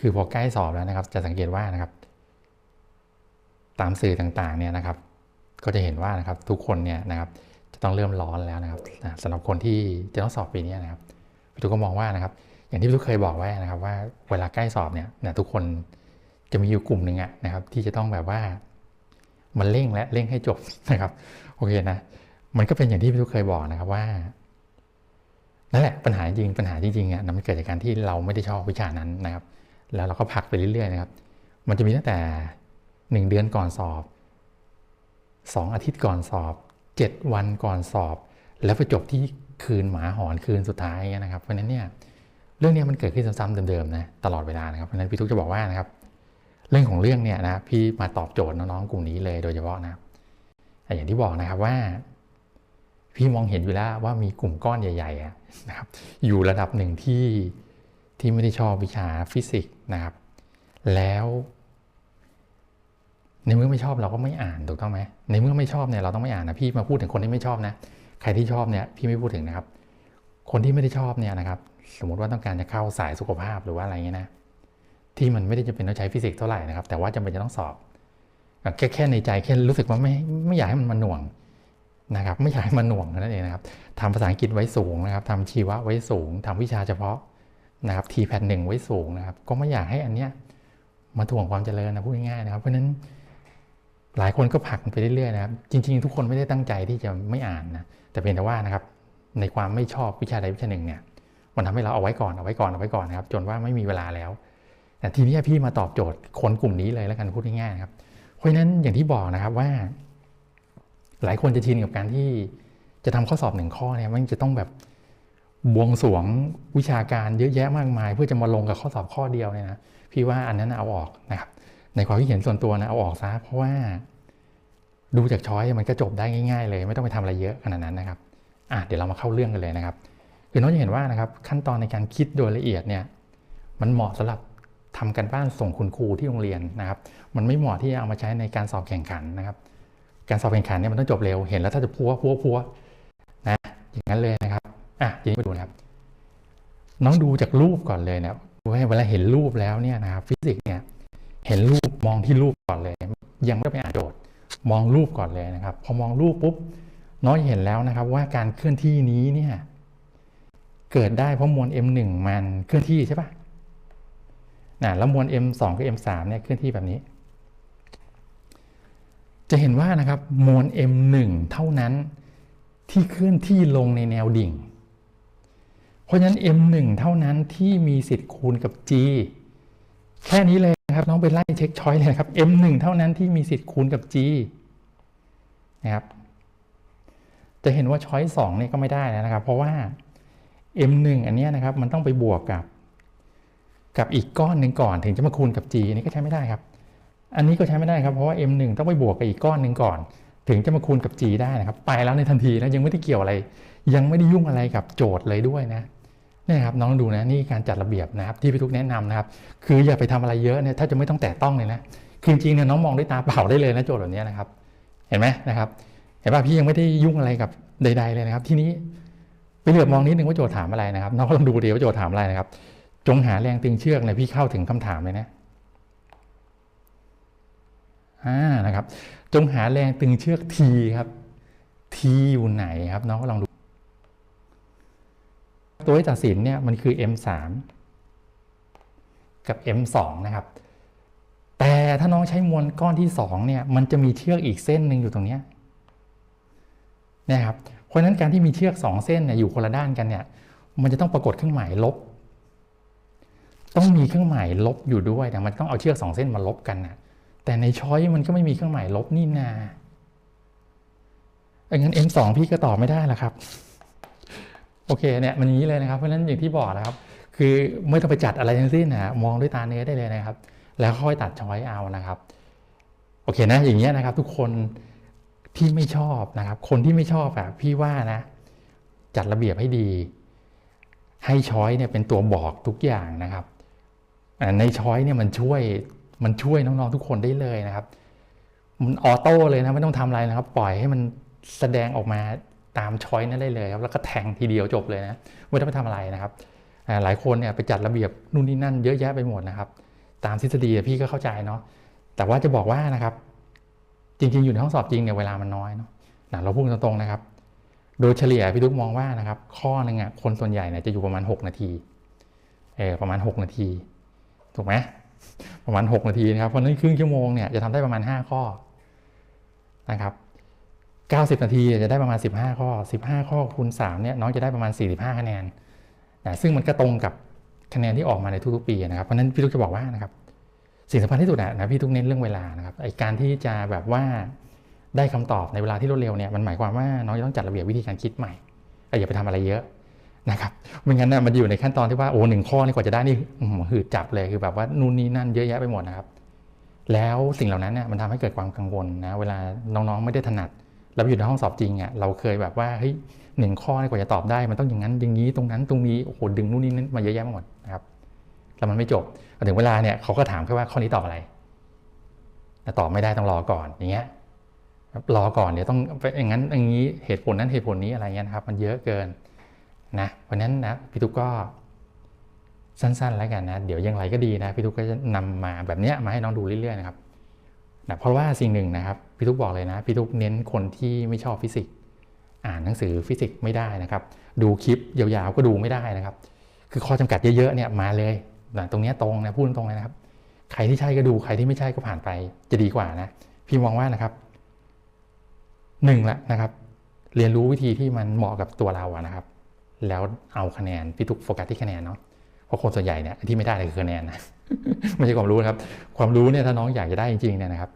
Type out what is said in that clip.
คือพอใกล้สอบแล้วนะครับ จะสังเกตว่านะครับ ตามสื่อต่างๆเนี่ยนะครับ ก็จะเห็นว่านะครับทุกคนเนี่ยนะครับ จะต้องเริ่มร้อนแล้วนะครับสำหรับคนที่จะต้องสอบปีนี้นะครับพี่ทุกก็มองว่านะครับ อย่างที่พี่ทุกเคยบอกไว้นะครับ ว่าเวลาใกล้สอบเนี่ยนะทุกคนจะมีอยู่กลุ่มหนึ่งอะนะครับ ที่จะต้องแบบว่า มันเร่งและเร่งให้จบนะครับโอเคนะมันก็เป็นอย่างที่พี่ทุกเคยบอกนะครับว่านั่นแหละปัญหาจริงปัญหาจริงๆอะมันเกิดจากการที่เราไม่ได้ชอบวิชานั้นนะครับ แล้วเราก็ผักไปเรื่อยๆนะครับ มันจะมีตั้งแต่หนึ่งเดือนก่อนสอบสองอาทิตย์ก่อนสอบเจ็ดวันก่อนสอบ แล้วไปจบที่คืนหมาหอนคืนสุดท้ายนะครับ เพราะฉะนั้นเนี่ยเรื่องนี้มันเกิดขึ้นซ้ำๆเดิมๆนะตลอดเวลานะครับเพราะฉะนั้นพี่ทุกจะบอกว่านะครับ เรื่องของเรื่องเนี่ยนะพี่มาตอบโจทย์น้องๆกลุ่มนี้เลยโดยเฉพาะนะอย่างที่บอกนะครับว่า พี่มองเห็นอยู่แล้วว่ามีกลุ่มก้อนใหญ่ๆนะครับอยู่ระดับหนึ่งที่ที่ไม่ได้ชอบวิชาฟิสิกส์ นะครับ แล้วในเมื่อไม่ชอบเราก็ไม่อ่านถูกต้องไหมในเมื่อไม่ชอบเนี่ยเราต้องไม่อ่านนะพี่มาพูดถึงคนที่ไม่ชอบนะ ใครที่ชอบเนี่ยพี่ไม่พูดถึงนะครับ คนที่ไม่ได้ชอบเนี่ยนะครับ สมมติว่าต้องการจะเข้าสายสุขภาพหรือว่าอะไรเงี้ยนะที่มันไม่ได้จะเป็นต้องใช้ฟิสิกส์เท่าไหร่นะครับ แต่ว่าจำเป็นจะต้องสอบแค่แค่ในใจแค่รู้สึกว่าไม่ไม่อยากให้มันมาหน่วงนะครับ ไม่อยากให้มันหน่วงนั่นเองนะครับทำภาษาอังกฤษไว้สูงนะครับทำชีวะไว้สูงทำวิชาเฉพาะ นะครับทีแพดหนึ่งไว้สูงนะครับ ก็ไม่อยากให้อันเนี้ยมาถ่วงความเจริญนะพูดง่ายๆนะครับ เพราะนั้นหลายคนก็ผลักไปเรื่อยๆนะครับ จริง ๆ ทุกคนไม่ได้ตั้งใจที่จะไม่อ่านนะ แต่เพียงแต่ว่านะครับ ในความไม่ชอบวิชาใดวิชาหนึ่งเนี่ย มันทำให้เราเอาไว้ก่อนเอาไว้ก่อนเอาไว้ก่อนนะครับ จนว่าไม่มีเวลาแล้ว แต่ทีนี้พี่มาตอบโจทย์คนกลุ่มนี้เลยแล้วกันพูดง่ายๆครับ เพราะนั้นอย่างที่บอกนะครับว่า หลายคนจะชินกับการที่จะทำข้อสอบหนึ่งข้อเนี่ยมันจะต้องแบบ บวงสรวงวิชาการเยอะแยะมากมาย เพื่อจะมาลงกับข้อสอบข้อเดียวเนี่ยนะพี่ว่าอันนั้นเอาออกนะครับในความคิดเห็นส่วนตัวนะเอาออกซะเพราะว่าดูจากช้อยมันก็จบได้ง่าย ๆ เลย ไม่ต้องไปทำอะไรเยอะขนาดนั้นนะครับอะเดี๋ยวเรามาเข้าเรื่องกันเลยนะครับคือน้องจะเห็นว่านะครับขั้นตอนในการคิดโดยละเอียดเนี่ยมันเหมาะสำหรับทำกันบ้านส่งคุณครูที่โรงเรียนนะครับ มันไม่เหมาะที่จะเอามาใช้ในการสอบแข่งขันนะครับ การสอบแข่งขันเนี่ยมันต้องจบเร็วเห็นแล้วถ้าจะพัวพัวพัวนะอย่างนั้นเลยนะครับ อะทีนี้มาดูนะครับ น้องดูจากรูปก่อนเลยนะเวลาเห็นรูปแล้วเนี่ยนะครับฟิสิกส์เนี่ยเห็นรูปมองที่รูปก่อนเลย ยังไม่ไปอ่านโจทย์มองรูปก่อนเลยนะครับ พอมองรูปปุ๊บน้องเห็นแล้วนะครับ ว่าการเคลื่อนที่นี้เนี่ยเกิดได้เพราะมวล m1 มันเคลื่อนที่ใช่ปะนะแล้วมวล m2 กับ m3 เนี่ยเคลื่อนที่แบบนี้ จะเห็นว่านะครับมวล m1 เท่านั้นที่เคลื่อนที่ลงในแนวดิ่ง เพราะฉะนั้น m1 เท่านั้นที่มีสิทธิ์คูณกับ g แค่นี้เลยนะครับน้องไปไล่เช็คช้อยเลยครับ m1 เท่านั้นที่มีสิทธิ์คูณกับ g นะครับ จะเห็นว่าช้อย2เนี่ยก็ไม่ได้แล้วนะครับ เพราะว่า m1 อันนี้นะครับมันต้องไปบวกกับ กับอีกก้อนหนึ่งก่อน ถึงจะมาคูณกับ g อันนี้ก็ใช้ไม่ได้ครับ อันนี้ก็ใช้ไม่ได้ครับเพราะว่า m1 ต้องไปบวกกับอีกก้อนหนึ่งก่อน ถึงจะมาคูณกับ g ได้นะครับ ไปแล้วในทันทีนะยังไม่ได้เกี่ยวอะไร ยังไม่ได้ยุ่งอะไรกับโจทย์เลยด้วยนะ นี่ครับน้องดูนะนี่การจัดระเบียบนะครับที่พี่ทุกแนะนำนะครับ คืออย่าไปทำอะไรเยอะเนี่ยถ้าจะไม่ต้องแตะต้องเลยนะคือจริงๆเนี่ยน้องมองด้วยตาเปล่าได้เลยนะโจทย์แบบนี้นะครับ เห็นไหมนะครับ เห็นป่ะพี่ยังไม่ได้ยุ่งอะไรกับใด ๆเลยนะครับ ที่นี้ไปเหลือบมองนิดนึงว่าโจทย์ถามอะไรนะครับน้องก็ลองดูดีว่าโจทย์ถามอะไรนะครับ จงหาแรงตึงเชือกเนี่ยพี่เข้าถึงคำถามเลยนะอ่านะครับ จงหาแรงตึงเชือก T ครับ T อยู่ไหนครับน้องก็ลองดู ตัวที่ตัดสินเนี่ยมันคือ M3 กับ M2 นะครับ แต่ถ้าน้องใช้มวลก้อนที่ 2 เนี่ย มันจะมีเชือกอีกเส้นหนึ่งอยู่ตรงนี้นะครับ เพราะฉะนั้นการที่มีเชือกสองเส้นเนี่ยอยู่คนละด้านกันเนี่ย มันจะต้องปรากฏเครื่องหมายลบ ต้องมีเครื่องหมายลบอยู่ด้วยแต่มันต้องเอาเชือกสองเส้นมาลบกันนะแต่ในช้อยมันก็ไม่มีเครื่องหมายลบนี่นาเองั้น M2 พี่ก็ตอบไม่ได้ละครับ โอเคเนี่ยมันอย่างนี้เลยนะครับ เพราะฉะนั้นอย่างที่บอกนะครับ คือไม่ต้องไปจัดอะไรทั้งสิ้นนะมองด้วยตาเนื้อได้เลยนะครับ แล้วค่อยตัดช้อยเอานะครับ โอเคนะ อย่างเงี้ยนะครับ ทุกคนที่ไม่ชอบนะครับ คนที่ไม่ชอบอะพี่ว่านะ จัดระเบียบให้ดี ให้ช้อยเนี่ยเป็นตัวบอกทุกอย่างนะครับในช้อยเนี่ยมันช่วยมันช่วยน้องๆทุกคนได้เลยนะครับมันออโต้เลยนะไม่ต้องทำอะไรนะครับ ปล่อยให้มันแสดงออกมา ตามช้อยนั้นได้เลยครับแล้วก็แทงทีเดียวจบเลยนะไม่ต้องไปทำอะไรนะครับหลายคนเนี่ยไปจัดระเบียบนู่นนี่นั่นเยอะแยะไปหมดนะครับ ตามทฤษฎีพี่ก็เข้าใจเนาะแต่ว่าจะบอกว่านะครับ จริง ๆ อยู่ในห้องสอบจริงเนี่ยเวลามันน้อยเนาะเราพูดตรงๆนะครับ โดยเฉลี่ยพี่ทุกมองว่านะครับ ข้อหนึ่งอะคนส่วนใหญ่เนี่ยจะอยู่ประมาณ 6 นาทีเออประมาณ 6 นาทีถูกไหมประมาณ 6 นาทีนะครับเพราะนั้นครึ่งชั่วโมงเนี่ยจะทำได้ประมาณ 5 ข้อนะครับ 90 นาทีจะได้ประมาณ 15 ข้อ 15 ข้อคูณ3เนี่ยน้องจะได้ประมาณ 45 คะแนนนะซึ่งมันก็ตรงกับคะแนนที่ออกมาในทุกๆปีนะครับ เพราะนั้นพี่ทุกจะบอกว่านะครับสิ่งสำคัญที่สุดอะนะพี่ทุกเน้นเรื่องเวลานะครับไอการที่จะแบบว่าได้คำตอบในเวลาที่รวดเร็วเนี่ยมันหมายความว่าน้องจะต้องจัดระเบียบวิธีการคิดใหม่อย่าไปทำอะไรเยอะนะครับไม่งั้นนะมันอยู่ในขั้นตอนที่ว่าโอ้หนึ่งข้อนี่กว่าจะได้นี่หืดจับเลยคือแบบว่านู่นนี่นั่นเยอะแยะไปหมดนะครับ แล้วสิ่งเหล่านั้นเนี่ยมันทำให้เกิดความกังวลนะเวลาน้องๆไม่ได้ถนัด เราไปอยู่ในห้องสอบจริงอะเราเคยแบบว่าเฮ้ยหนึ่งข้อนี่กว่าจะตอบได้ มันต้องอย่างนั้นอย่างนี้ตรงนั้นตรงนี้โอ้โหดึงนู่นนี่นั่นมาเยอะแยะหมดนะครับแล้วมันไม่จบพอถึงเวลาเนี่ยเขาก็ถามแค่ว่าข้อนี้ตอบอะไร แต่ตอบไม่ได้ต้องรอก่อนอย่างเงี้ยรอก่อนเดี๋ยวต้องไปอย่างนั้นอย่างนี้เหตุผลนั้นเหตุผลนี้อะไรเงี้ยนะครับ มันเยอะเกินนะเพราะนั้นนะพี่ทุกก็สั้นๆแล้วกันนะ เดี๋ยวยังไรก็ดีนะพี่ทุกก็จะนำมาแบบเนี้ยมาให้น้องดูเรื่อยๆนะครับ นะเพราะว่าสิ่งหนึ่งนะครับพี่ทุกบอกเลยนะพี่ทุกเน้นคนที่ไม่ชอบฟิสิกส์อ่านหนังสือฟิสิกส์ไม่ได้นะครับ ดูคลิปยาวๆก็ดูไม่ได้นะครับ คือข้อจำกัดเยอะๆเนี่ยมาเลยนะตรงนี้ตรงนะพูดตรงเลยนะครับ ใครที่ใช่ก็ดูใครที่ไม่ใช่ก็ผ่านไปจะดีกว่านะพี่มองว่านะครับหนึ่งละนะครับ เรียนรู้วิธีที่มันเหมาะกับตัวเราอะนะครับ แล้วเอาคะแนนพี่ทุกโฟกัสที่คะแนนเนาะ เพราะคนส่วนใหญ่เนี่ยที่ไม่ได้เลยคือคะแนนนะไม่ใช่ความรู้นะครับ ความรู้เนี่ยถ้าน้องอยากจะได้จริงๆเนี่ยนะครับ